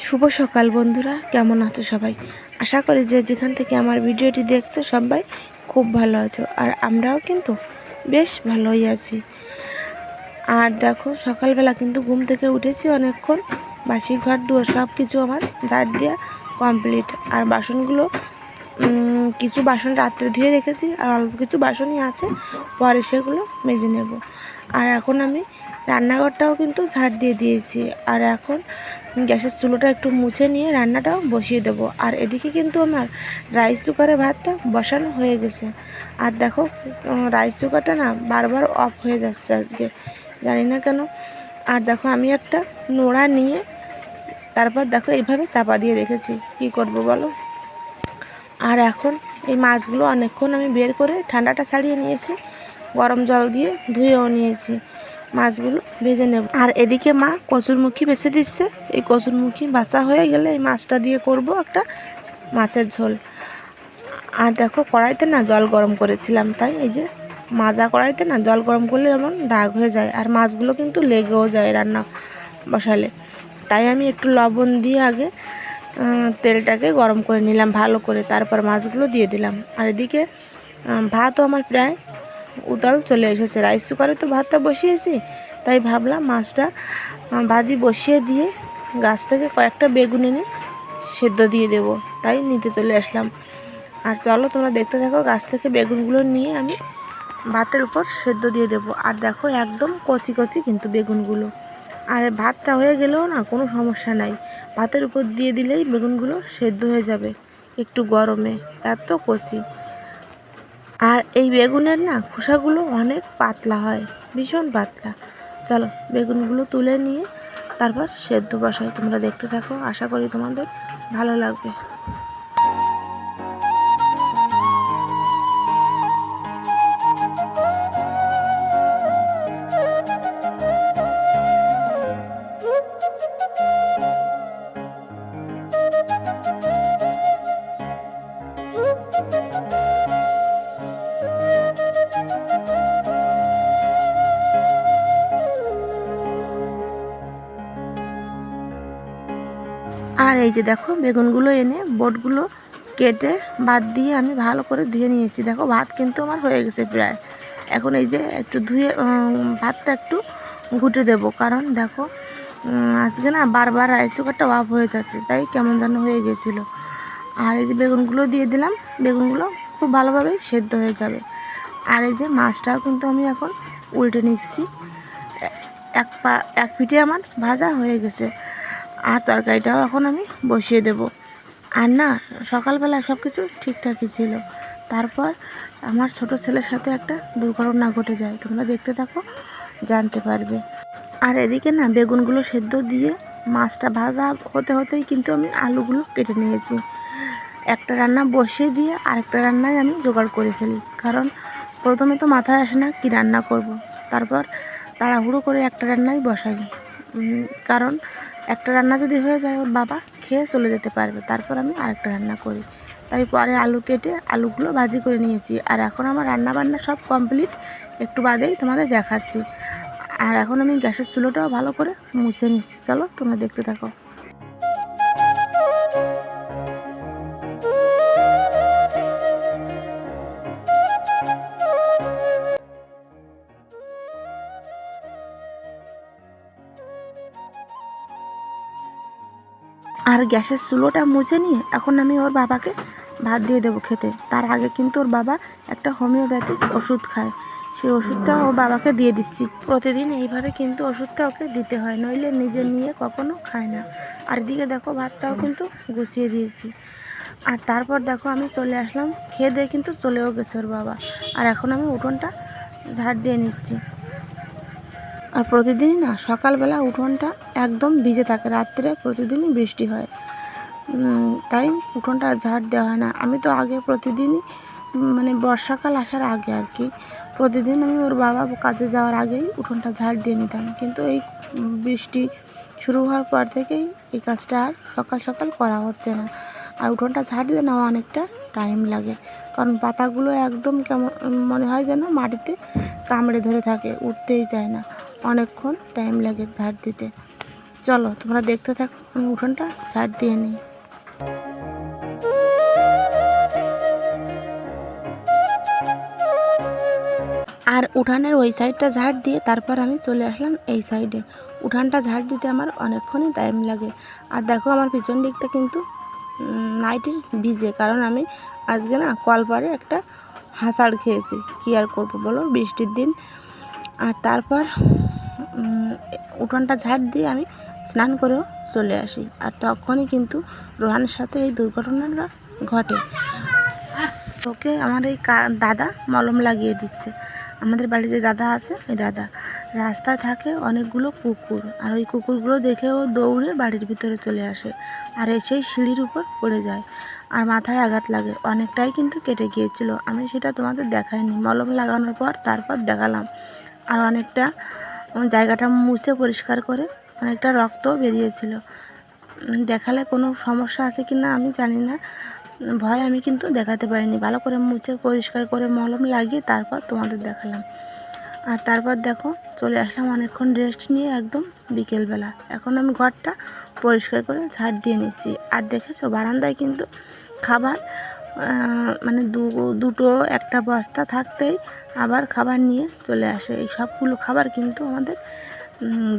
শুভ সকাল বন্ধুরা, কেমন আছো সবাই? আশা করি যে যেখান থেকে আমার ভিডিওটি দেখছ সবাই খুব ভালো আছো, আর আমরাও কিন্তু বেশ ভালোই আছি। আর দেখো, সকালবেলা কিন্তু ঘুম থেকে উঠেছি অনেকক্ষণ, বাসি ঘর দুয়ার সব কিছু আমার ঝাড় দেওয়া কমপ্লিট আর বাসনগুলো কিছু বাসন রাত্রে ধুয়ে রেখেছি, আর অল্প কিছু বাসনই আছে, পরে সেগুলো মেজে নেব। আর এখন আমি রান্নাঘরটাও কিন্তু ঝাড় দিয়ে দিয়েছি, আর এখন গ্যাসের চুলোটা একটু মুছে নিয়ে রান্নাটাও বসিয়ে দেবো। আর এদিকে কিন্তু আমার রাইস কুকারে ভাতটা বসানো হয়ে গেছে। আর দেখো রাইস কুকারটা না বারবার অফ হয়ে যাচ্ছে আজকে। জানি না কেন। আর দেখো, আমি একটা নোড়া নিয়ে তারপর দেখো, এইভাবে চাপা দিয়ে রেখেছি। কি করব বলো? আর এখন এই মাছগুলো অনেকক্ষণ আমি বের করে ঠান্ডাটা ছাড়িয়ে নিয়েছি। গরম জল দিয়ে ধুয়েও নিয়েছি। মাছগুলো ভেজে নেব। আর এদিকে মা কচুরমুখী বেছে দিচ্ছে। এই কচুরমুখী বাছা হয়ে গেলে এই মাছটা দিয়ে করব একটা মাছের ঝোল। আর দেখো কড়াইতে না জল গরম করেছিলাম, তাই এই যে মাজা কড়াইতে না জল গরম করলে এমন দাগ হয়ে যায়। আর মাছগুলো কিন্তু লেগেও যায় রান্না বসালে। তাই আমি একটু লবণ দিয়ে আগে তেলটাকে গরম করে নিলাম, ভালো করে। তারপর মাছগুলো দিয়ে দিলাম। আর এদিকে ভাতও আমার প্রায় উতাল চলে এসেছে। রাইস কুকারে তো ভাতটা বসিয়েছি, তাই ভাবলাম মাছটা ভাজি বসিয়ে দিয়ে গাছ থেকে কয়েকটা বেগুন এনে সেদ্ধ দিয়ে দেব, তাই নিতে চলে আসলাম। আর চলো তোমরা দেখতে থাকো, গাছ থেকে বেগুনগুলো নিয়ে আমি ভাতের উপর সেদ্ধ দিয়ে দেবো। আর দেখো একদম কচি কচি কিন্তু বেগুনগুলো। আর ভাতটা হয়ে গেলেও না কোনো সমস্যা নাই। ভাতের উপর দিয়ে দিলেই বেগুনগুলো সেদ্ধ হয়ে যাবে একটু গরমে। এত কচি। আর এই বেগুনের না খোসাগুলো অনেক পাতলা হয়, ভীষণ পাতলা। চলো বেগুনগুলো তুলে নিয়ে তারপর সেদ্ধ বসাই, তোমরা দেখতে থাকো, আশা করি তোমাদের ভালো লাগবে। এই যে দেখো, বেগুনগুলো এনে বোটগুলো কেটে বাদ দিয়ে আমি ভালো করে ধুয়ে নিয়েছি। দেখো, ভাত কিন্তু আমার হয়ে গেছে প্রায়। এখন এই যে একটু ধুয়ে ভাতটা একটু ঘুটে দেবো। কারণ দেখো আজকে না বারবার রাইস কুকারটা অফ হয়ে যাচ্ছে, তাই কেমন যেন হয়ে গেছিল। আর এই যে বেগুনগুলো দিয়ে দিলাম, বেগুনগুলো খুব ভালোভাবে সেদ্ধ হয়ে যাবে। আর এই যে মাছটাও কিন্তু আমি এখন উল্টে নিচ্ছি। এক পা, এক পিঠে আমার ভাজা হয়ে গেছে। আর তরকারিটাও এখন আমি বসিয়ে দেব। আর না, সকালবেলা সব কিছু ঠিকঠাকই ছিল। তারপর আমার ছোট ছেলের সাথে একটা দুর্ঘটনা ঘটে যায়, তোমরা দেখতে থাকো, জানতে পারবে। আর এদিকে না, বেগুনগুলো সেদ্ধ দিয়ে মাছটা ভাজা হতে হতেই কিন্তু আমি আলুগুলো কেটে নিয়েছি। একটা রান্না বসিয়ে দিয়ে আরেকটা রান্নায় আমি জোগাড় করে ফেলি, কারণ প্রথমে তো মাথায় আসে না কী রান্না করব। তারপর তাড়াহুড়ো করে একটা রান্নাই বসাই। কারণ একটা রান্না যদি হয়ে যায়, ওর বাবা খেয়ে চলে যেতে পারবে। তারপর আমি আরেকটা রান্না করি। তাই পরে আলু কেটে আলুগুলো ভাজি করে নিয়েছি। আর এখন আমার রান্না বান্না সব কমপ্লিট। একটু বাদেই তোমাদের দেখাচ্ছি। আর এখন আমি গ্যাসের চুলোটাও ভালো করে মুছে নিচ্ছি। চলো তোমরা দেখতে থাকো। আর গ্যাসের চুলোটা মুছে নিয়ে এখন আমি ওর বাবাকে ভাত দিয়ে দেবো খেতে। তার আগে কিন্তু ওর বাবা একটা হোমিওপ্যাথিক ওষুধ খায়। সেই ওষুধটা ও বাবাকে দিয়ে দিচ্ছি। প্রতিদিন এইভাবে কিন্তু ওষুধটা ওকে দিতে হয়, নইলে নিজে নিয়ে কখনো খায় না। আর এদিকে দেখো ভাতটাও কিন্তু গুছিয়ে দিয়েছি। আর তারপর দেখো আমি চলে আসলাম, খেয়ে দিয়ে কিন্তু চলেও গেছে ওর বাবা। আর এখন আমি উঠোনটা ঝাড় দিয়ে নিচ্ছি। আর প্রতিদিনই না, সকালবেলা উঠোনটা একদম ভিজে থাকে, রাত্রে প্রতিদিনই বৃষ্টি হয়। তাই উঠোনটা ঝাড় দেওয়া হয় না। আমি তো আগে প্রতিদিনই মানে বর্ষাকাল আসার আগে আর কি, প্রতিদিন আমি ওর বাবা কাজে যাওয়ার আগেই উঠোনটা ঝাড় দিয়ে নিতাম। কিন্তু এই বৃষ্টি শুরু হওয়ার পর থেকেই এই কাজটা আর সকাল সকাল করা হচ্ছে না। আর উঠোনটা ঝাড় দিতে নেওয়া অনেকটা টাইম লাগে। কারণ পাতাগুলো একদম কেমন মনে হয় যেন মাটিতে কামড়ে ধরে থাকে, উঠতেই চায় না। অনেকক্ষণ টাইম লাগে ঝাড় দিতে। চলো, তোমরা দেখতে থাকো, আমি উঠোনটা ঝাড় দিয়ে নিই। আর উঠানের ওই সাইডটা ঝাড় দিয়ে তারপর আমি চলে আসলাম এই সাইডে উঠানটা ঝাড় দিতে আমার অনেকক্ষণই টাইম লাগে। আর দেখো, আমার পিছন দিকটা কিন্তু নাইটির ভিজে, কারণ আমি আজকে না কলপারে একটা হাসাড় খেয়েছি। কী আর করব বলো? বৃষ্টির দিন। আর তারপর উঠানটা ঝাড় দিয়ে আমি স্নান করেও চলে আসি। আর তখনই কিন্তু রোহানের সাথে এই দুর্ঘটনাটা ঘটে। ওকে আমার এই দাদা মলম লাগিয়ে দিচ্ছে। আমাদের বাড়ি যে দাদা আছে, ওই দাদা রাস্তায় থাকে অনেকগুলো কুকুর। আর ওই কুকুরগুলো দেখে ও দৌড়ে বাড়ির ভিতরে চলে আসে আর এসেই সিঁড়ির উপর পড়ে যায় আর মাথায় আঘাত লাগে। অনেকটাই কিন্তু কেটে গিয়েছিল। আমি সেটা তোমাদের দেখাইনি। মলম লাগানোর পর তারপর দেখালাম। আর অনেকটা উম, জায়গাটা মুছে পরিষ্কার করে অনেকটা রক্ত বেরিয়েছিল। দেখালে কোনো সমস্যা আছে কি না আমি জানি না। ভয় আমি কিন্তু দেখাতে পারিনি। ভালো করে মুছে পরিষ্কার করে মলম লাগিয়ে তারপর তোমাদের দেখালাম। আর তারপর দেখো চলে আসলাম অনেকক্ষণ রেস্ট নিয়ে একদম বিকেলবেলা। এখন আমি ঘরটা পরিষ্কার করে ঝাড় দিয়ে নিচ্ছি। আর দেখেছ বারান্দায় কিন্তু খাবার মানে দু, দুটো, একটা বস্তা থাকতেই আবার খাবার নিয়ে চলে আসে। এই সবগুলো খাবার কিন্তু আমাদের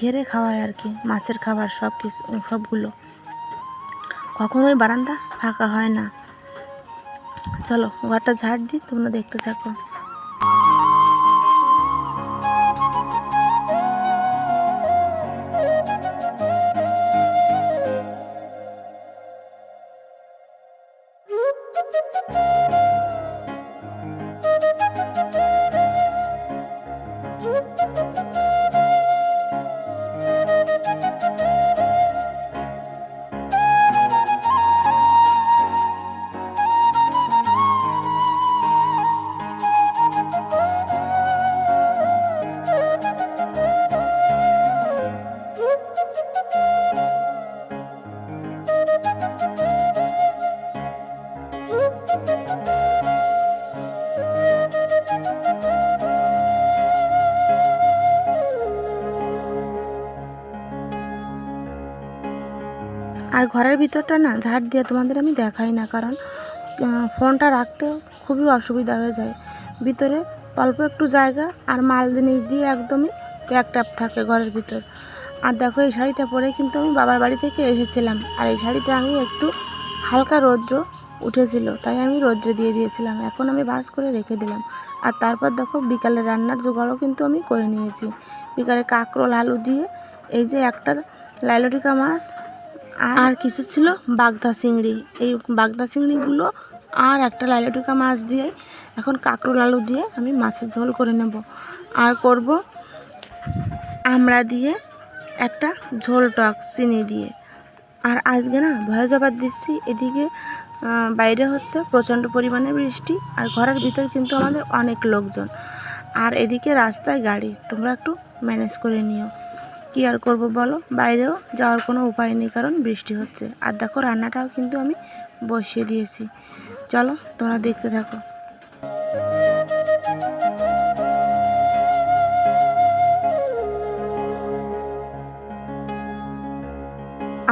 ঘেরে খাওয়ায় আর কি, মাছের খাবার সব কিছু, সবগুলো। কখনোই বারান্দা ফাঁকা হয় না। চলো, ঘরটা ঝাড় দিই, তোমরা দেখতে থাকো। আর ঘরের ভিতরটা না ঝাড় দিয়ে তোমাদের আমি দেখাই না, কারণ ফোনটা রাখতে খুবই অসুবিধা হয়ে যায়। ভিতরে অল্প একটু জায়গা আর মাল জিনিস দিয়ে একদমই ট্যাপ থাকে ঘরের ভিতর। আর দেখো এই শাড়িটা পরে কিন্তু আমি বাবার বাড়ি থেকে এসেছিলাম, আর এই শাড়িটা আমি একটু হালকা রৌদ্র উঠেছিল, তাই আমি রৌদ্রে দিয়ে দিয়েছিলাম। এখন আমি ভাজ করে রেখে দিলাম। আর তারপর দেখো বিকালে রান্নার জোগাড়ও কিন্তু আমি করে নিয়েছি। বিকালে কাঁকরোল, আলু দিয়ে এই যে একটা লাইলটিকা মাছ আর কিছু ছিল? বাগদা চিংড়ি। এই বাগদা চিংড়িগুলো আর একটা লাইলটিকা মাছ দিয়ে, এখন কাঁকরোল আলু দিয়ে আমি মাছের ঝোল করে নেব। আর করব আমরা দিয়ে একটা ঝোল টক চিনি দিয়ে। আর আজকে না ভয়ে জবাব দিচ্ছি, এদিকে বাইরে হচ্ছে প্রচণ্ড পরিমাণে বৃষ্টি আর ঘরের ভিতর কিন্তু আমাদের অনেক লোকজন। আর এদিকে রাস্তায় গাড়ি, তোমরা একটু ম্যানেজ করে নিও। কি আর করব বলো? বাইরেও যাওয়ার কোনো উপায় নেই, কারণ বৃষ্টি হচ্ছে। আর দেখো, রান্নাটাও কিন্তু আমি বসিয়ে দিয়েছি। চলো, তোমরা দেখতে থাকো।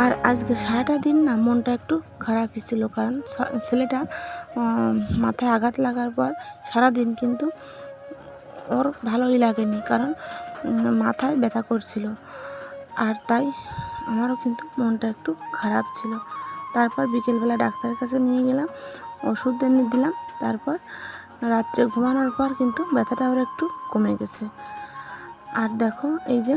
আর আজকে সারাটা দিন না, মনটা একটু খারাপই ছিল, কারণ ছেলেটা মাথায় আঘাত লাগার পর সারা দিন কিন্তু ওর ভালোই লাগেনি। কারণ মাথায় ব্যথা করছিল। আর তাই আমারও কিন্তু মনটা একটু খারাপ ছিল। তারপর বিকেলবেলা ডাক্তারের কাছে নিয়ে গেলাম, ওষুধ এনে দিলাম। তারপর রাত্রে ঘুমানোর পর কিন্তু ব্যথাটা ওর একটু কমে গেছে। আর দেখো, এই যে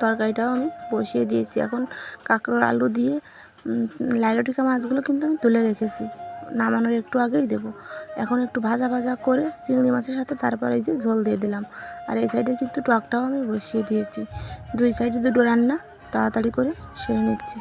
তরকারিটাও আমি বসিয়ে দিয়েছি। এখন কাঁকড়োর আলু দিয়ে লাইলটিকা মাছগুলো কিন্তু আমি তুলে রেখেছি। নামানোর একটু আগেই দেব। এখন একটু ভাজা ভাজা করে চিংড়ি মাছের সাথে তারপরে এই যে ঝোল দিয়ে দিলাম। আর এই সাইডে কিন্তু টকটাও আমি বসিয়ে দিয়েছি। দুই সাইডে দুটো রান্না তাড়াতাড়ি করে সেরে নিচ্ছি।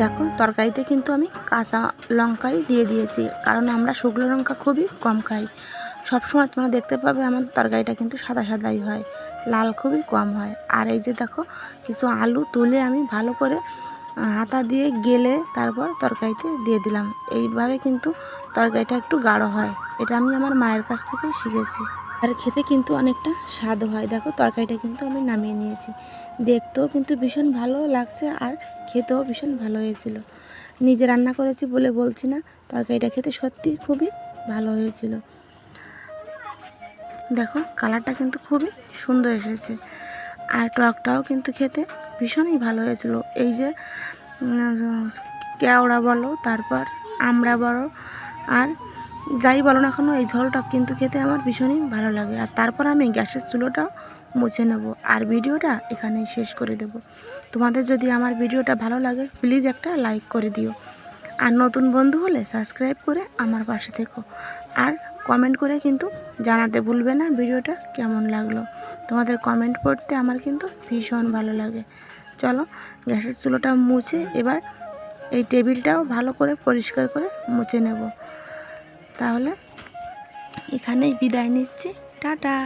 দেখো, তরকারিতে কিন্তু আমি কাঁচা লঙ্কাই দিয়ে দিয়েছি, কারণ আমরা শুকনো লঙ্কা খুবই কম খাই। সবসময় তোমরা দেখতে পাবে আমার তরকারিটা কিন্তু সাদা সাদাই হয়, লাল খুবই কম হয়। আর এই যে দেখো, কিছু আলু তুলে আমি ভালো করে হাতা দিয়ে গেলে তারপর তরকারিতে দিয়ে দিলাম। এইভাবে কিন্তু তরকারিটা একটু গাঢ় হয়, এটা আমি আমার মায়ের কাছ থেকেই শিখেছি। আর খেতে কিন্তু অনেকটা স্বাদ হয়। দেখো, তরকারিটা কিন্তু আমি নামিয়ে নিয়েছি। দেখতেও কিন্তু ভীষণ ভালো লাগছে আর খেতেও ভীষণ ভালো হয়েছিল। নিজে রান্না করেছি বলে বলছি না, তরকারিটা খেতে সত্যি খুবই ভালো হয়েছিল। দেখো, কালারটা কিন্তু খুবই সুন্দর এসেছে। আর টকটাও কিন্তু খেতে ভীষণই ভালো হয়েছিল। এই যে কেওড়া বলো, তারপর আমড়া বলো আর যাই বলো না কেন, এই ঝোলটা কিন্তু খেতে আমার ভীষণই ভালো লাগে। আর তারপর আমি গ্যাসের চুলোটাও মুছে নেব। আর ভিডিওটা এখানেই শেষ করে দেব। তোমাদের যদি আমার ভিডিওটা ভালো লাগে প্লিজ একটা লাইক করে দিও। আর নতুন বন্ধু হলে সাবস্ক্রাইব করে আমার পাশে থেকো। আর কমেন্ট করে কিন্তু জানাতে ভুলবে না ভিডিওটা কেমন লাগল। তোমাদের কমেন্ট পড়তে আমার কিন্তু ভীষণ ভালো লাগে। চলো, গ্যাসের চুলোটা মুছে এবার এই টেবিলটাও ভালো করে পরিষ্কার করে মুছে নেব। তাহলে এখানেই বিদায় নিচ্ছি। টাটা।